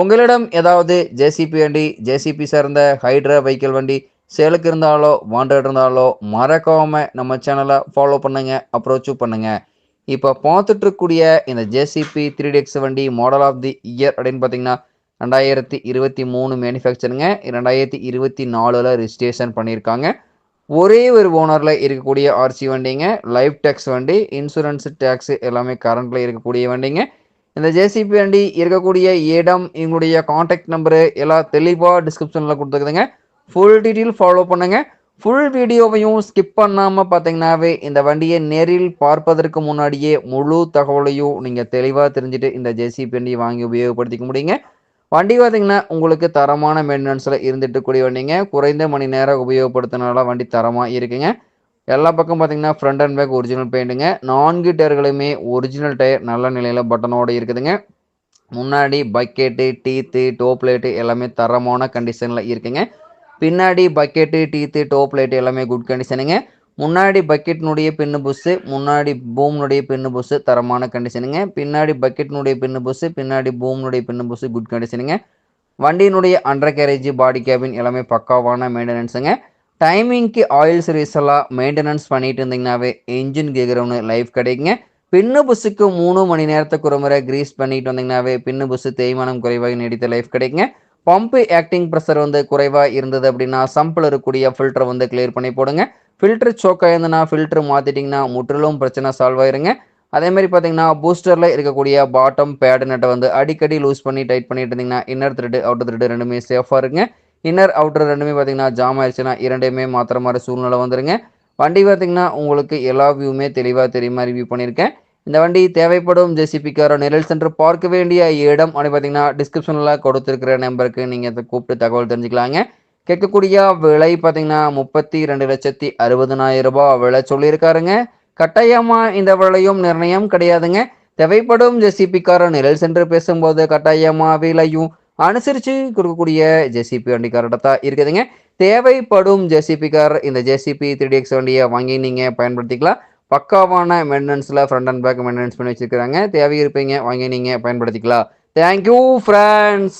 உங்களிடம் ஏதாவது ஜேசிபி வண்டி ஜேசிபி சார்ந்த ஹைட்ரா வெஹிக்கிள் வண்டி சேலுக்கு இருந்தாலோ வாண்டட் இருந்தாலோ மறக்காம நம்ம சேனலை ஃபாலோ பண்ணுங்க அப்ரோச்சும் பண்ணுங்க. இப்போ பார்த்துட்டு இருக்கக்கூடிய இந்த ஜேசிபி த்ரீ டிஎக்ஸ் வண்டி மாடல் ஆஃப் தி இயர் அப்படின்னு பார்த்தீங்கன்னா ரெண்டாயிரத்தி இருபத்தி மூணு மேனுஃபேக்சருங்க ரெண்டாயிரத்தி இருபத்தி நாலில் ரிஜிஸ்ட்ரேஷன் பண்ணியிருக்காங்க. ஒரே ஒரு ஓனரில் இருக்கக்கூடிய ஆர்சி வண்டிங்க லைஃப் டேக்ஸ் வண்டி இன்சூரன்ஸ் டேக்ஸ் எல்லாமே கரண்ட்டில் இருக்கக்கூடிய வண்டிங்க. இந்த ஜேசிபி வண்டி இருக்கக்கூடிய இடம் இவங்களுடைய காண்டாக்ட் நம்பரு எல்லாம் தெளிவாக டிஸ்கிரிப்ஷனில் கொடுத்துருக்குதுங்க. ஃபுல் டீட்டெயில் ஃபாலோ பண்ணுங்கள் ஃபுல் வீடியோவையும் ஸ்கிப் பண்ணாமல் பார்த்தீங்கன்னாவே இந்த வண்டியை நேரில் பார்ப்பதற்கு முன்னாடியே முழு தகவலையும் நீங்கள் தெளிவாக தெரிஞ்சுட்டு இந்த ஜேசிபி வண்டியை வாங்கி உபயோகப்படுத்திக்க முடியுங்க. வண்டி பார்த்தீங்கன்னா உங்களுக்கு தரமான மெயின்டெனன்ஸில் இருந்துட்டு கூடிய வண்டிங்க. குறைந்த மணி நேரம் உபயோகப்படுத்தினால வண்டி தரமாக இருக்குங்க. எல்லா பக்கம் பார்த்தீங்கன்னா ஃப்ரண்ட் அண்ட் பேக் ஒரிஜினல் பெயிண்ட்டுங்க நான்கு டயர்களுமே ஒரிஜினல் டயர் நல்ல நிலையில் பட்டனோடு இருக்குதுங்க. முன்னாடி பக்கெட்டு டீத்து டோப் லைட்டு எல்லாமே தரமான கண்டிஷனில் இருக்குங்க. பின்னாடி பக்கெட்டு டீத்து டோப் லைட்டு எல்லாமே குட் கண்டிஷனுங்க முன்னாடி பக்கெட்னுடைய பின்னு புஸ்ஸு முன்னாடி பூம்னுடைய பின்னு புஸ்ஸு தரமான கண்டிஷனுங்க பின்னாடி பக்கெட்னுடைய பின்னு புஸ்ஸு பின்னாடி பூம்னுடைய பின்னு புஸ்ஸு குட் கண்டிஷனுங்க வண்டியினுடைய அண்டர் கேரேஜ் பாடி கேபின் எல்லாமே பக்காவான மெயின்டெனன்ஸுங்க டைமிங்க்கு ஆயில் சர்வீஸ் எல்லாம் மெயின்டெனன்ஸ் பண்ணிட்டு இருந்தீங்கன்னாவே இன்ஜின் கேட்குறவனு லைஃப் கிடைக்குங்க. பின்னு புஸ்ஸுக்கு மூணு மணி நேரத்துக்கு ஒரு முறை கிரீஸ் பண்ணிட்டு வந்தீங்கன்னாவே பின்னு புஸ்ஸு தேய்மானம் குறைவாக நீடித்த லைஃப் கிடைக்குங்க. பம்பு ஆக்டிங் ப்ரெஷர் வந்து குறைவாக இருந்தது அப்படின்னா சம்பில் இருக்கக்கூடிய ஃபில்டரை வந்து கிளியர் பண்ணி போடுங்க. ஃபில்டர் சோக்காக இருந்ததுன்னா ஃபில்டர் மாற்றிட்டிங்கன்னா முற்றிலும் பிரச்சனை சால்வ் ஆயிருங்க. அதே மாதிரி பார்த்தீங்கன்னா பூஸ்டரில் இருக்கக்கூடிய பாட்டம் பேடு நட்டை வந்து அடிக்கடி லூஸ் பண்ணி டைட் பண்ணிட்டு இருந்தீங்கன்னா இன்னர் த்ரெட்டு அவுட்டர் த்ரெட்டு ரெண்டுமே சேஃபாக இருங்க இன்னர் அவுட்டர் ரெண்டுமே பார்த்தீங்கன்னா ஜாம் ஆயிடுச்சுன்னா இரண்டையுமே மாத்திர மாதிரி சூழ்நிலை வந்துருங்க. வண்டி பார்த்தீங்கன்னா உங்களுக்கு எல்லா வியூவுமே தெளிவாக தெரியுமா ரிவ்யூ பண்ணியிருக்கேன். இந்த வண்டி தேவைப்படும் ஜேசிபிக்கார நிழல் சென்று பார்க்க வேண்டிய இடம் அப்படி பார்த்தீங்கன்னா டிஸ்கிரிப்ஷனில் கொடுத்துருக்கிற நம்பருக்கு நீங்கள் இதை கூப்பிட்டு தகவல் தெரிஞ்சுக்கலாங்க. கேட்கக்கூடிய விலை பார்த்தீங்கன்னா முப்பத்தி ரெண்டு லட்சத்தி அறுபதனாயிரம் ரூபாய் விலை சொல்லியிருக்காருங்க. கட்டாயமாக இந்த விலையும் நிர்ணயம் கிடையாதுங்க. தேவைப்படும் ஜெசிபிக்காரர் நிழல் சென்று பேசும்போது கட்டாயமாக விலையும் அனுசரித்து கொடுக்கக்கூடிய ஜேசிபி வண்டிக்காரர்கிட்ட தான் இருக்குதுங்க. தேவைப்படும் ஜெசிபிக்கார் இந்த ஜேசிபி த்ரீ எக்ஸ் வண்டியை வாங்கி நீங்கள் பயன்படுத்திக்கலாம். பக்காவான மெயின்டெனன்ஸில் ஃப்ரண்ட் அண்ட் பேக் மெயின்டெனன்ஸ் பண்ணி வச்சுருக்கிறாங்க. தேவை இருப்பீங்க வாங்கி நீங்கள் பயன்படுத்திக்கலாம். Thank you friends